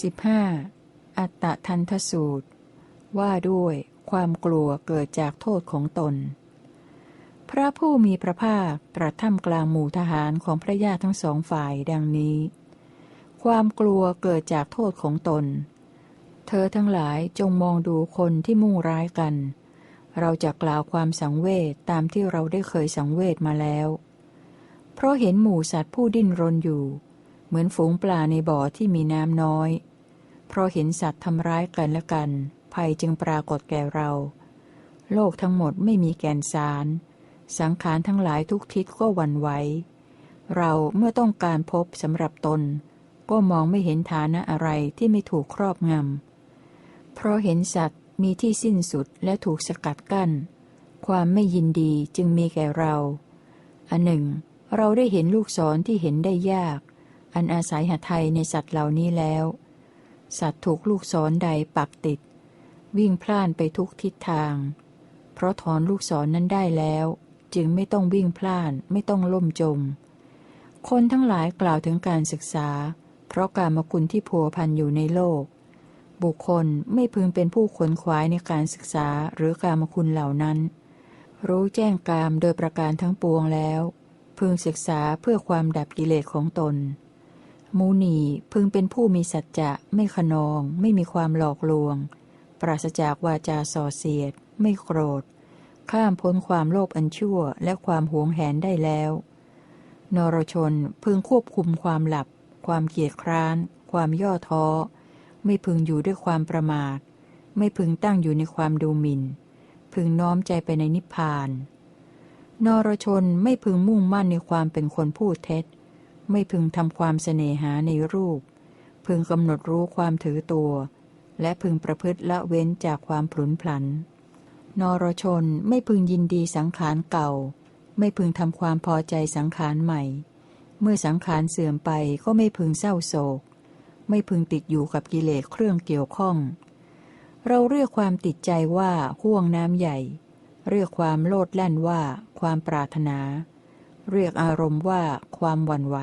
15. อัตตทันทสูตร ว่าด้วยความกลัวเกิดจากโทษของตน พระผู้มีพระภาคตรัสท่ามกลางหมู่ทหารของพระญาติทั้งสองฝ่ายดังนี้ ความกลัวเกิดจากโทษของตน เธอทั้งหลายจงมองดูคนที่มุ่งร้ายกัน เราจะกล่าวความสังเวชตามที่เราได้เคยสังเวชมาแล้ว เพราะเห็นหมู่สัตว์ผู้ดิ้นรนอยู่ เหมือนฝูงปลาในบ่อที่มีน้ำน้อย เพราะเห็นสัตว์ทำร้ายกันและกัน ภัยจึงปรากฏแก่เรา โลกทั้งหมดไม่มีแกนสาร สังขารทั้งหลายทุกทิศก็วันไหว เราเมื่อต้องการพบสำหรับตน ก็มองไม่เห็นฐานะอะไรที่ไม่ถูกครอบงำ เพราะเห็นสัตว์มีที่สิ้นสุดและถูกสกัดกั้น ความไม่ยินดีจึงมีแก่เราอันหนึ่ง เราได้เห็นลูกศรที่เห็นได้ยาก อันอาศัยหทัยในสัตว์เหล่านี้แล้ว สัตว์ถูกลูกศรใดปักติด วิ่งพล่านไปทุกทิศทาง เพราะถอนลูกศรนนั้นได้แล้ว จึงไม่ต้องวิ่งพล่านไม่ต้องล่มจม คนทั้งหลายกล่าวถึงการศึกษา เพราะการมคุณที่พัวพันอยู่ในโลก บุคคลไม่พึงเป็นผู้ขนขวายในการศึกษาหรือการมคุณเหล่านั้น รู้แจ้งกามโดยประการทั้งปวงแล้ว พึงศึกษาเพื่อความดับกิเลสของตน มูนีพึงเป็นผู้มีสัจจะไม่ขนอง ไม่มีความหลอกลวง ปราศจากวาจาส่อเสียด ไม่โกรธ ข้ามพ้นความโลภอันชั่วและความหวงแหนได้แล้ว นรชนพึงควบคุมความหลับ ความเกียจคร้าน ความย่อท้อ ไม่พึงอยู่ด้วยความประมาท ไม่พึงตั้งอยู่ในความดูหมิน่น พึงน้อมใจไปในนิพพาน นรชนไม่พึงมุ่งมั่นในความเป็นคนพูดเท็จ ไม่พึงทำความเสน่หาในรูป พึงกำหนดรู้ความถือตัว และพึงประพฤติละเว้นจากความผลุนพลัน นรชนไม่พึงยินดีสังขารเก่า ไม่พึงทำความพอใจสังขารใหม่ เมื่อสังขารเสื่อมไปก็ไม่พึงเศร้าโศก ไม่พึงติดอยู่กับกิเลสเครื่องเกี่ยวข้อง เราเรียกความติดใจว่าห่วงน้ำใหญ่ เรียกความโลดแล่นว่า ความปรารถนา เรียกอารมณ์ว่าความหวั่นไหว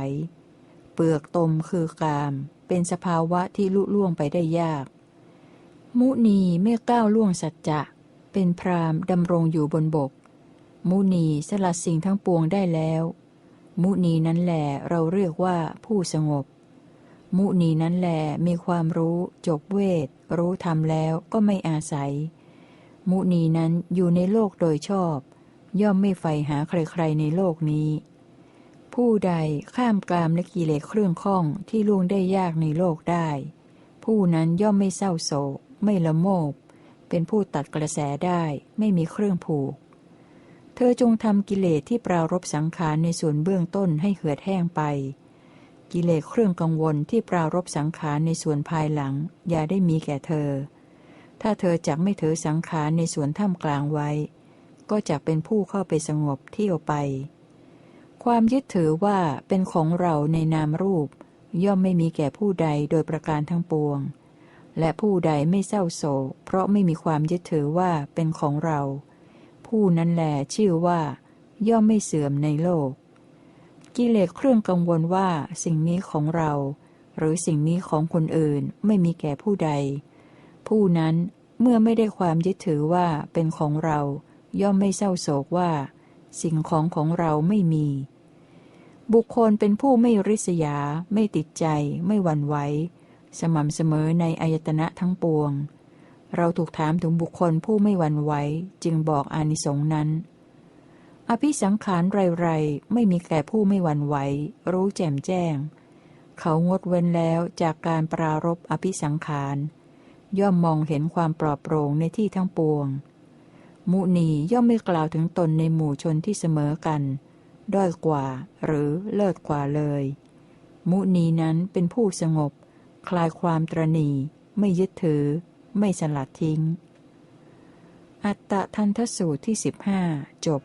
เปลือกตมคือกาม เป็นสภาวะที่ลุล่วงไปได้ยาก มุนีไม่ก้าวล่วงสัจจะ เป็นพรามดำรงอยู่บนบก มุนีสลัดสิ่งทั้งปวงได้แล้ว มุนีนั้นแหลเราเรียกว่าผู้สงบ มุนีนั้นแหลมีความรู้จบเวท รู้ธรรมแล้วก็ไม่อาศัย มุนีนั้นอยู่ในโลกโดยชอบ ย่อมไม่ใฝ่หาใครๆในโลกนี้ ผู้ใดข้ามกามและกิเลสเครื่องข้องที่ล่วงได้ยากในโลกได้ ผู้นั้นย่อมไม่เศร้าโศก ไม่ละโมบ เป็นผู้ตัดกระแสได้ไม่มีเครื่องผูก เธอจงทำกิเลสที่ปรารบสังขารในส่วนเบื้องต้นให้เหือดแห้งไป กิเลสเครื่องกังวลที่ปรารบสังขารในส่วนภายหลัง อย่าได้มีแก่เธอ ถ้าเธอจักไม่ถือสังขารในส่วนท่ามกลางไว้ ก็จะเป็นผู้เข้าไปสงบเที่ยวไป ความยึดถือว่าเป็นของเราในนามรูป ย่อมไม่มีแก่ผู้ใดโดยประการทั้งปวง และผู้ใดไม่เศร้าโศก เพราะไม่มีความยึดถือว่าเป็นของเรา ผู้นั้นแหละชื่อว่า ย่อมไม่เสื่อมในโลก กิเลสเครื่องกังวลว่าสิ่งนี้ของเรา หรือสิ่งนี้ของคนอื่นไม่มีแก่ผู้ใด ผู้นั้นเมื่อไม่ได้ความยึดถือว่าเป็นของเรา ย่อมไม่เศร้าโศกว่า สิ่งของของเราไม่มี บุคคลเป็นผู้ไม่ริษยา ไม่ติดใจ ไม่หวั่นไหว สม่ำเสมอในอายตนะทั้งปวง เราถูกถามถึงบุคคลผู้ไม่หวั่นไหว จึงบอกอานิสงส์นั้น อภิสังขารไรๆ ไม่มีแก่ผู้ไม่หวั่นไหว รู้แจ่มแจ้ง เขางดเว้นแล้วจากการปรารบอภิสังขาร ย่อมมองเห็นความปลอดโปร่งในที่ทั้งปวง มุนีย่อมไม่กล่าวถึงตนในหมู่ชนที่เสมอกัน ด้อยกว่าหรือเลิศกว่าเลย มุนีนั้นเป็นผู้สงบ คลายความตรณีไม่ยึดถือ ไม่สลัดทิ้ง อัตตะทันทสูตรที่สิบห้าจบ